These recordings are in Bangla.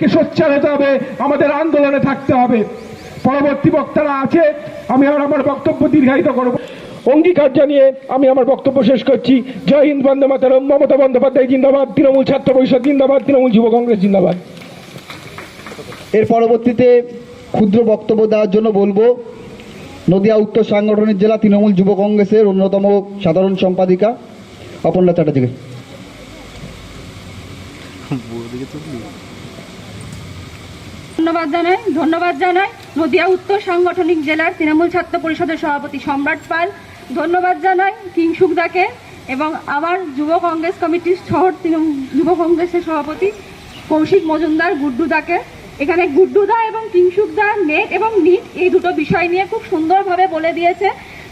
কে সোচ্চার হতে হবে আমাদের আন্দোলনে থাকতে হবে। পরবর্তী বক্তারা আছে আমি আর আমার বক্তব্য দীর্ঘায়িত করব। অঙ্গীকার জানিয়ে আমি আমার বক্তব্য শেষ করছি। জয় হিন্দ বন্দে মাতারম। মমতা বন্দ্যোপাধ্যায় জিন্দাবাদ তৃণমূল ছাত্র পরিষদ জিন্দাবাদ তৃণমূল যুব কংগ্রেস জিন্দাবাদ। এর পরবর্তীতে ক্ষুদ্র বক্তব্য দেওয়ার জন্য বলব নদিয়া উত্তর সাংগঠনিক জেলা তৃণমূল যুব কংগ্রেসের অন্যতম সাধারণ সম্পাদিকা অপর্ণা চ্যাটার্জিকে। ধন্যবাদ জানাই ধন্যবাদ জানাই নদিয়া উত্তর সাংগঠনিক জেলার তৃণমূল ছাত্র পরিষদের সভাপতি সম্রাট পাল। ধন্যবাদ জানাই কিংসুকদাকে এবং আমার যুব কংগ্রেস কমিটির শহর তৃণমূল যুব কংগ্রেসের সভাপতি কৌশিক মজুমদার গুড্ডুদাকে। এখানে গুড্ডুদা এবং কিংসুকদা নেট এবং নিট এই দুটো বিষয় নিয়ে খুব সুন্দরভাবে বলে দিয়েছে।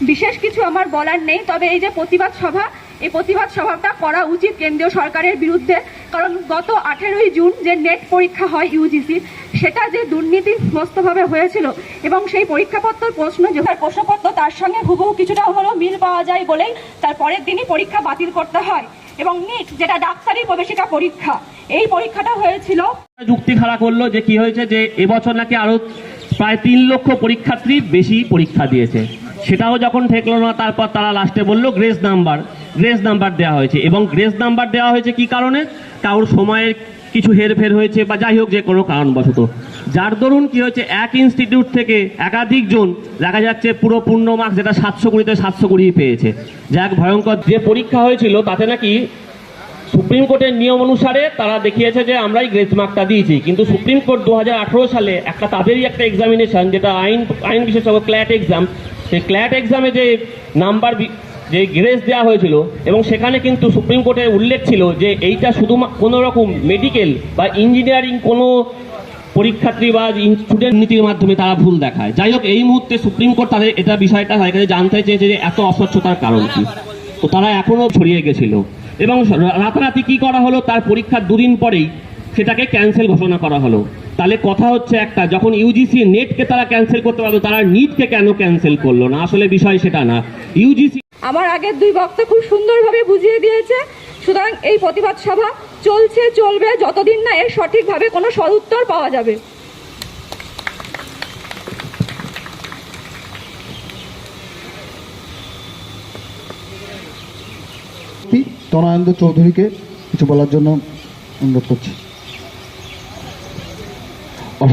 বিশেষ কিছু আমার বলার নেই, তবে এই যে প্রতিবাদ সভা এই প্রতিবাদ সভাটা করা উচিত কেন্দ্রীয় সরকারের বিরুদ্ধে। কারণ গত আঠেরোই জুন যে নেট পরীক্ষা হয় ইউজিসি, সেটা যে দুর্নীতিগ্রস্তভাবে হয়েছিল এবং সেই পরীক্ষাপত্র প্রশ্ন যে প্রশ্নপত্র তার সঙ্গে হুবহু কিছুটা হলেও মিল পাওয়া যায় বলেই তার পরের দিনই পরীক্ষা বাতিল করতে হয় এবং নিট, যেটা ডাক্তারি প্রবেশিকা পরীক্ষা, এই পরীক্ষাটা হয়েছিল। যুক্তি খাড়া করল যে কি হয়েছে যে এবছর নাকি আরও প্রায় তিন লক্ষ পরীক্ষার্থী বেশি পরীক্ষা দিয়েছে। সেটাও যখন ঠেকলো না, তারপর তারা লাস্টে বলল গ্রেস নাম্বার গ্রেস নাম্বার দেওয়া হয়েছে। এবং গ্রেস নাম্বার দেওয়া হয়েছে কি কারণে? কারোর সময়ের কিছু হেরফের হয়েছে বা যাই হোক যে কোনো কারণবশত। যার দরুন কি হয়েছে? এক ইনস্টিটিউট থেকে একাধিক জন দেখা যাচ্ছে পুরো পূর্ণ মার্কস যেটা সাতশো কুড়িতে সাতশো কুড়ি পেয়েছে। যাক ভয়ঙ্কর যে পরীক্ষা হয়েছিল, তাতে নাকি সুপ্রিম কোর্টের নিয়ম অনুসারে তারা দেখিয়েছে যে আমরাই গ্রেস মার্কটা দিয়েছি। কিন্তু সুপ্রিম কোর্ট দু হাজার আঠেরো সালে একটা তাদেরই একটা এক্সামিনেশন যেটা আইন আইন বিশেষজ্ঞ ক্ল্যাট এক্সাম, সেই ক্ল্যাট এক্সামে যে নাম্বার যে গ্রেস দেওয়া হয়েছিল এবং সেখানে কিন্তু সুপ্রিম কোর্টের উল্লেখ ছিল যে এইটা শুধু কোনো রকম মেডিকেল বা ইঞ্জিনিয়ারিং কোনো পরীক্ষার্থী বা স্টুডেন্ট নীতির মাধ্যমে তারা ভুল দেখায়। যাই হোক, এই মুহূর্তে সুপ্রিম কোর্ট তাদের এটা বিষয়টা তাদের কাছে জানতে চেয়েছে যে এত অস্বচ্ছতার কারণ কি। তো তারা এখনও ছড়িয়ে গেছিল। এবং রাতারাতি কি করা হলো তার পরীক্ষার দুদিন পরেই সেটাকে ক্যান্সেল ঘোষণা করা হলো। তাহলে কথা হচ্ছে একটা যখন ইউজিসি নেটকে তারা ক্যান্সেল করতে পারল তারা নিটকে কেন ক্যান্সেল করল না? আসলে বিষয় সেটা না। ইউজিসি আমার আগের দুই বক্তা খুব সুন্দরভাবে বুঝিয়ে দিয়েছে সুতরাং এই প্রতিবাদ সভা চলছে চলবে যতদিন না এর সঠিকভাবে কোনো সদুত্তর পাওয়া যাবে। তনয়েন্দ্র চৌধুরীকে কিছু বলার জন্য অনুরোধ করছি।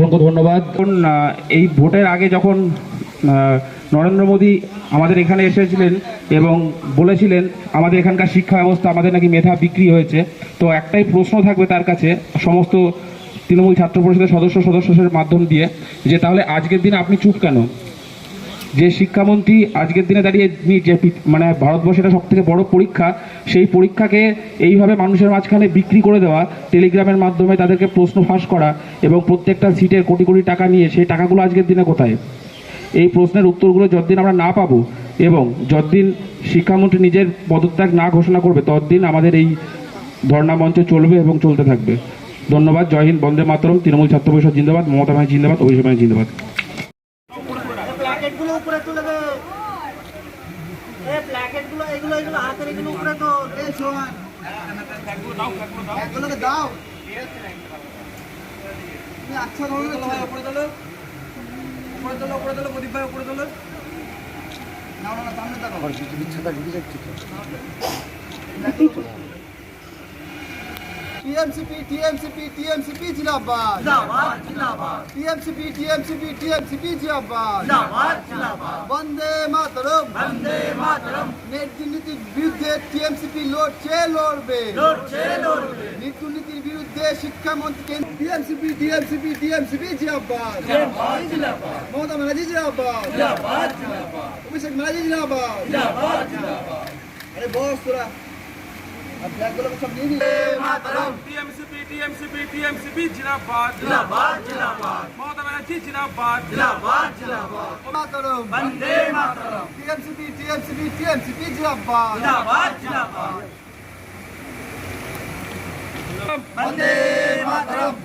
অসংখ্য ধন্যবাদ। এই ভোটের আগে যখন নরেন্দ্র মোদী আমাদের এখানে এসেছিলেন এবং বলেছিলেন আমাদের এখানকার শিক্ষা ব্যবস্থা আমাদের নাকি মেধা বিক্রি হয়েছে, তো একটাই প্রশ্ন থাকবে তার কাছে সমস্ত তৃণমূল ছাত্র পরিষদের সদস্য সদস্যদের মাধ্যম দিয়ে, যে তাহলে আজকের দিন আপনি চুপ কেন? যে শিক্ষামন্ত্রী আজকের দিনে দাঁড়িয়ে যে মানে ভারতবর্ষের সব থেকে বড় পরীক্ষা, সেই পরীক্ষাকে এইভাবে মানুষের মাঝখানে বিক্রি করে দেওয়া, টেলিগ্রামের মাধ্যমে তাদেরকে প্রশ্ন ফাঁস করা এবং প্রত্যেকটা সিটের কোটি কোটি টাকা নিয়ে, সেই টাকাগুলো আজকের দিনে কোথায়? এই প্রশ্নের উত্তরগুলো যতদিন আমরা না পাবো এবং যতদিন শিক্ষামন্ত্রী নিজের পদত্যাগ না ঘোষণা করবে, ততদিন আমাদের এই ধর্ণা মঞ্চ চলবে এবং চলতে থাকবে। ধন্যবাদ, জয় হিন্দ, বন্দে মাতরম, তৃণমূল ছাত্র পরিষদ জিন্দাবাদ, মমতা ভাই জিন্দাবাদ, অভিষেক ভাই জিন্দাবাদ। উপরে তুলে দে। এই প্ল্যাকেটগুলো এগুলো এগুলো হাতের এগুলো উপরে তো এই শোন এগুলোকে দাও। তুমি আচ্ছা ভাই উপরে তোলো। উপরে তোলো উপরে তোলো প্রদীপ ভাই উপরে তোলো। না সামনে দেখো টিএমসিপি টিএমসিপি টিএমসিপি জিন্দাবাদ। জিন্দাবাদ জিন্দাবাদ। টিএমসিপি টিএমসিপি টিএমসিপি জিন্দাবাদ। জিন্দাবাদ জিন্দাবাদ। বন্দে মাতরম। বন্দে মাতরম। দুর্নীতির বিরুদ্ধে টিএমসিপি লড়ছে লড়বে। লড়ছে লড়বে। দুর্নীতির বিরুদ্ধে শিক্ষামন্ত্রী টিএমসিপি টিএমসিপি টিএমসিপি জিন্দাবাদ। জিন্দাবাদ জিন্দাবাদ। মমতা ব্যানার্জি জিন্দাবাদ। জিন্দাবাদ জিন্দাবাদ। অভিষেক ব্যানার্জি জিন্দাবাদ। জিন্দাবাদ জিন্দাবাদ। আরে বস তোরা। আর ব্যাগগুলো সব নিয়ে নিয়ে মাতরম টিএমসিপি টিএমসিপি টিএমসিপি জিন্দাবাদ জিন্দাবাদ জিন্দাবাদ মমতা ব্যানার্জি জিন্দাবাদ জিন্দাবাদ জিন্দাবাদ মাতরম বন্দে মাতরম টিএমসিপি টিএমসিপি টিএমসিপি জিন্দাবাদ জিন্দাবাদ জিন্দাবাদ বন্দে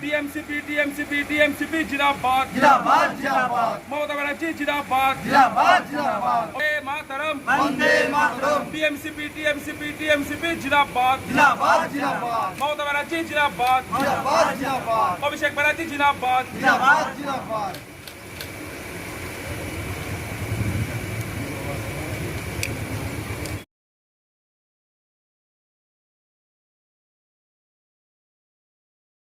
টিএমসিপি টিএমসিপি টিএমসিপি জিন্দাবাদ জিন্দাবাদ জিন্দাবাদ মমতা ব্যানার্জি জিন্দাবাদ জিন্দাবাদ জিন্দাবাদ বন্দে মাতরম বন্দে মাতরম টিএমসিপি টিএমসিপি টিএমসিপি জিন্দাবাদ জিন্দাবাদ জিন্দাবাদ মমতা ব্যানার্জি জিন্দাবাদ জিন্দাবাদ জিন্দাবাদ অভিষেক ব্যানার্জি জিন্দাবাদ জিন্দাবাদ জিন্দাবাদ